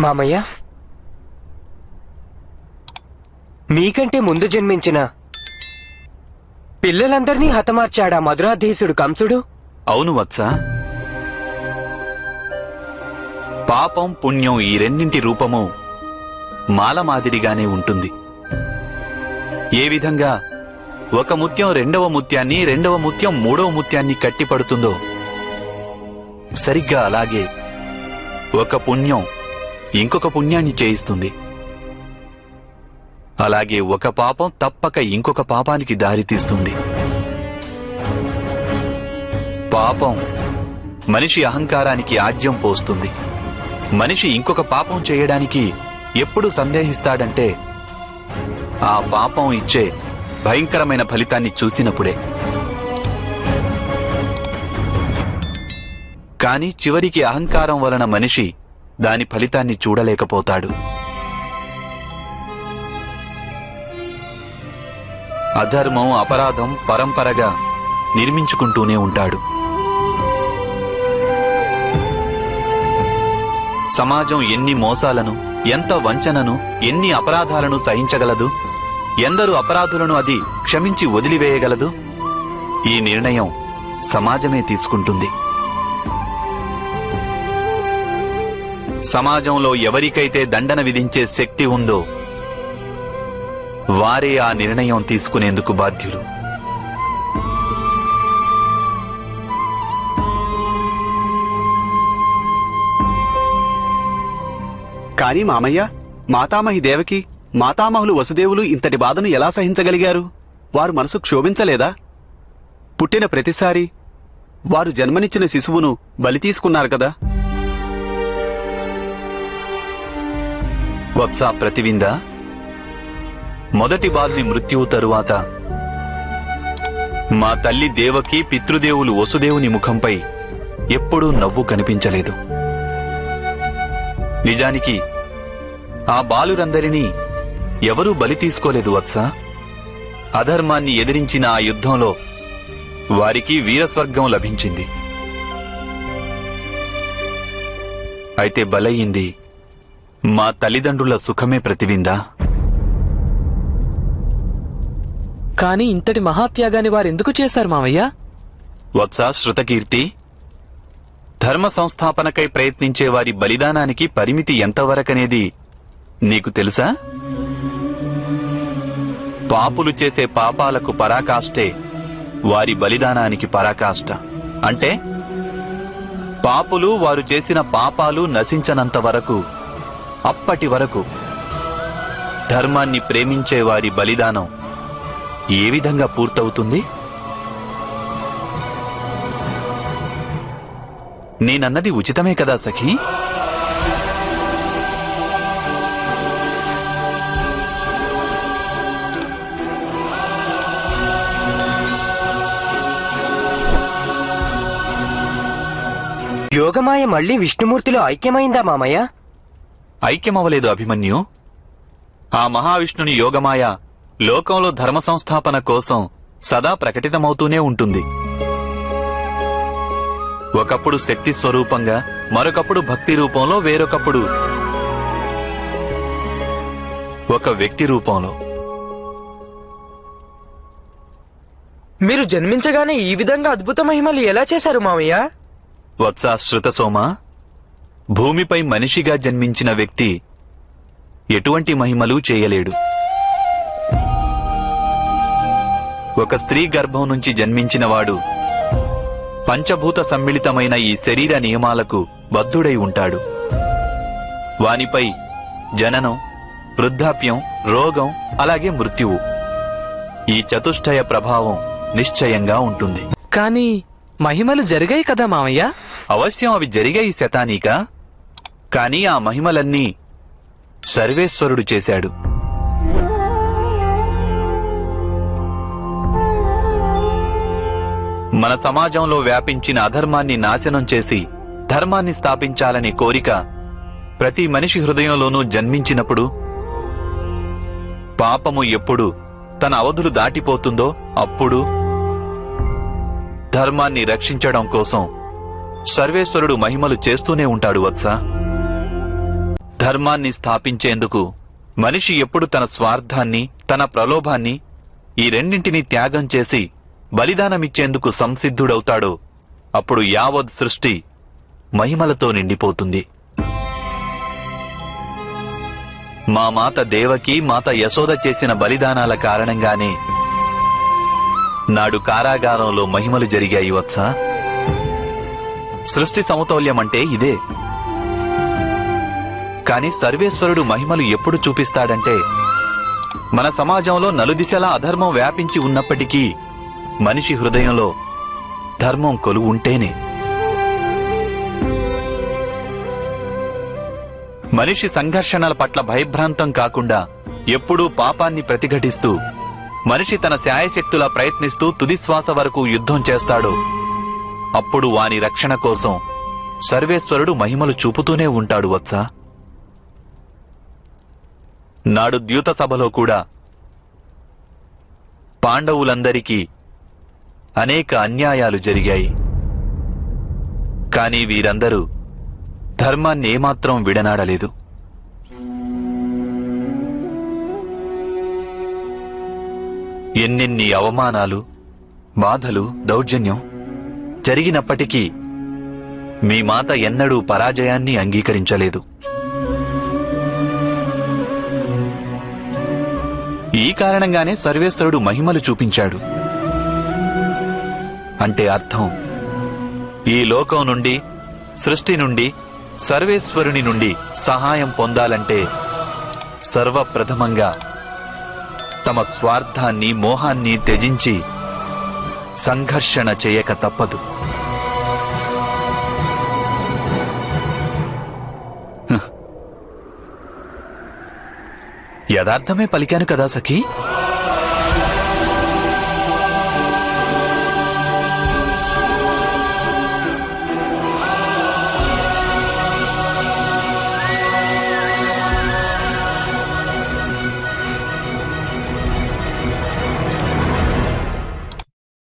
మామయ్య? మీకంటే ముందు జన్మించిన పిల్లలందరినీ హతమార్చాడా మధురాధీసుడు కంసుడు? అవును వత్స. పాపం పుణ్యం ఈ రెండింటి రూపము మాల మాదిరిగానే ఉంటుంది. ఏ విధంగా ఒక ముత్యం రెండవ ముత్యాన్ని రెండవ ముత్యం మూడవ ముత్యాన్ని కట్టిపడుతుందో సరిగ్గా అలాగే ఒక పుణ్యం ఇంకొక పుణ్యాన్ని చేయిస్తుంది. అలాగే ఒక పాపం తప్పక ఇంకొక పాపానికి దారితీస్తుంది పాపం మనిషి అహంకారానికి ఆజ్యం పోస్తుంది. మనిషి ఇంకొక పాపం చేయడానికి ఎప్పుడు సందేహిస్తాడంటే ఆ పాపం ఇచ్చే భయంకరమైన ఫలితాన్ని చూసినప్పుడే. కాని చివరికి అహంకారం వలన మనిషి దాని ఫలితాన్ని చూడలేకపోతాడు. అధర్మం అపరాధం పరంపరగా నిర్మించుకుంటూనే ఉంటాడు. సమాజం ఎన్ని మోసాలను ఎంత వంచనను ఎన్ని అపరాధాలను సహించగలదు? ఎందరు అపరాధులను అది క్షమించి వదిలివేయగలదు? ఈ నిర్ణయం సమాజమే తీసుకుంటుంది. సమాజంలో ఎవరికైతే దండన విధించే శక్తి ఉందో వారే ఆ నిర్ణయం తీసుకునేందుకు బాధ్యులు. కానీ మామయ్య మాతామహి దేవకి మాతామహులు వసుదేవులు ఇంతటి బాధను ఎలా సహించగలిగారు? వారు మనసు క్షోభించలేదా? పుట్టిన ప్రతిసారి వారు జన్మనిచ్చిన శిశువును బలి తీసుకున్నారు కదా? వత్స ప్రతివింద. మొదటి బాల్ని మృత్యువు తరువాత మా తల్లి దేవకి పితృదేవులు వసుదేవుని ముఖంపై ఎప్పుడూ నవ్వు కనిపించలేదు. నిజానికి ఆ బాలురందరినీ ఎవరూ బలి తీసుకోలేదు వత్స. అధర్మాన్ని ఎదిరించిన ఆ యుద్ధంలో వారికి వీరస్వర్గం లభించింది. అయితే బలయ్యింది మా తల్లిదండ్రుల సుఖమే ప్రతివిందా కానీ ఇంతటి మహాత్యాగాన్ని వారెందుకు చేశారు మావయ్య? వత్స శృతకీర్తి. ధర్మ సంస్థాపనకై ప్రయత్నించే వారి బలిదానానికి పరిమితి ఎంతవరకనేది నీకు తెలుసా? పాపులు చేసే పాపాలకు పరాకాష్టే వారి బలిదానానికి పరాకాష్ట. అంటే పాపులు వారు చేసిన పాపాలు నశించనంత వరకు అప్పటి వరకు ధర్మాన్ని ప్రేమించే వారి బలిదానం ఏ విధంగా పూర్తవుతుంది? నేనన్నది ఉచితమే కదా సఖీ? యోగమాయ మళ్ళీ విష్ణుమూర్తిలో ఐక్యమైందా మామయ్య? ఐక్యమవలేదు అభిమన్యు. ఆ మహావిష్ణుని యోగమాయ లోకంలో ధర్మ సంస్థాపన కోసం సదా ప్రకటితమవుతూనే ఉంటుంది. ఒకప్పుడు శక్తి స్వరూపంగా మరొకప్పుడు భక్తి రూపంలో వేరొకప్పుడు ఒక వ్యక్తి రూపంలో. మీరు జన్మించగానే ఈ విధంగా అద్భుత మహిమలు ఎలా చేశారు మావయ్య? వత్స శృతసోమ భూమిపై మనిషిగా జన్మించిన వ్యక్తి ఎటువంటి మహిమలు చేయలేడు. ఒక స్త్రీ గర్భం నుంచి జన్మించిన వాడు పంచభూత సమ్మిళితమైన ఈ శరీర నియమాలకు బద్ధుడై ఉంటాడు. వానిపై జననం వృద్ధాప్యం రోగం అలాగే మృత్యువు ఈ చతుష్టయ ప్రభావం నిశ్చయంగా ఉంటుంది. కానీ మహిమలు జరిగాయి కదా మావయ్య? అవశ్యం అవి జరిగాయి శతానీక. కాని ఆ మహిమలన్నీ సర్వేశ్వరుడు చేశాడు. మన సమాజంలో వ్యాపించిన అధర్మాన్ని నాశనం చేసి ధర్మాన్ని స్థాపించాలనే కోరిక ప్రతి మనిషి హృదయంలోనూ జన్మించినప్పుడు పాపము ఎప్పుడు తన అవధులు దాటిపోతుందో అప్పుడు ధర్మాన్ని రక్షించడం కోసం సర్వేశ్వరుడు మహిమలు చేస్తూనే ఉంటాడు వత్సా. ధర్మాన్ని స్థాపించేందుకు మనిషి ఎప్పుడు తన స్వార్థాన్ని తన ప్రలోభాన్ని ఈ రెండింటినీ త్యాగం చేసి బలిదానమిచ్చేందుకు సంసిద్ధుడవుతాడో అప్పుడు యావత్ సృష్టి మహిమలతో నిండిపోతుంది. మా మాత దేవకి మాత యశోద చేసిన బలిదానాల కారణంగానే నాడు కారాగారంలో మహిమలు జరిగాయి వత్సా. సృష్టి సమతౌల్యం అంటే ఇదే. కానీ సర్వేశ్వరుడు మహిమలు ఎప్పుడు చూపిస్తాడంటే మన సమాజంలో నలుదిశలా అధర్మం వ్యాపించి ఉన్నప్పటికీ మనిషి హృదయంలో ధర్మం కొలువు ఉంటేనే మనిషి సంఘర్షణల పట్ల భయభ్రాంతం కాకుండా ఎప్పుడూ పాపాన్ని ప్రతిఘటిస్తూ మనిషి తన శాయశక్తులా ప్రయత్నిస్తూ తుదిశ్వాస వరకు యుద్ధం చేస్తాడు. అప్పుడు వాని రక్షణ కోసం సర్వేశ్వరుడు మహిమలు చూపుతూనే ఉంటాడు వత్సా. నాడు ద్యూత సభలో కూడా పాండవులందరికీ అనేక అన్యాయాలు జరిగాయి. కాని వీరందరూ ధర్మాన్ని ఏమాత్రం విడనాడలేదు. ఎన్నెన్ని అవమానాలు బాధలు దౌర్జన్యం జరిగినప్పటికీ మీ మాత ఎన్నడూ పరాజయాన్ని అంగీకరించలేదు. ఈ కారణంగానే సర్వేశ్వరుడు మహిమలు చూపించాడు. అంటే అర్థం ఈ లోకం నుండి సృష్టి నుండి సర్వేశ్వరుని నుండి సహాయం పొందాలంటే సర్వప్రథమంగా తమ స్వార్థాన్ని మోహాన్ని త్యజించి సంఘర్షణ చేయక తప్పదు. యథార్థమే పలికాను కదా సఖీ?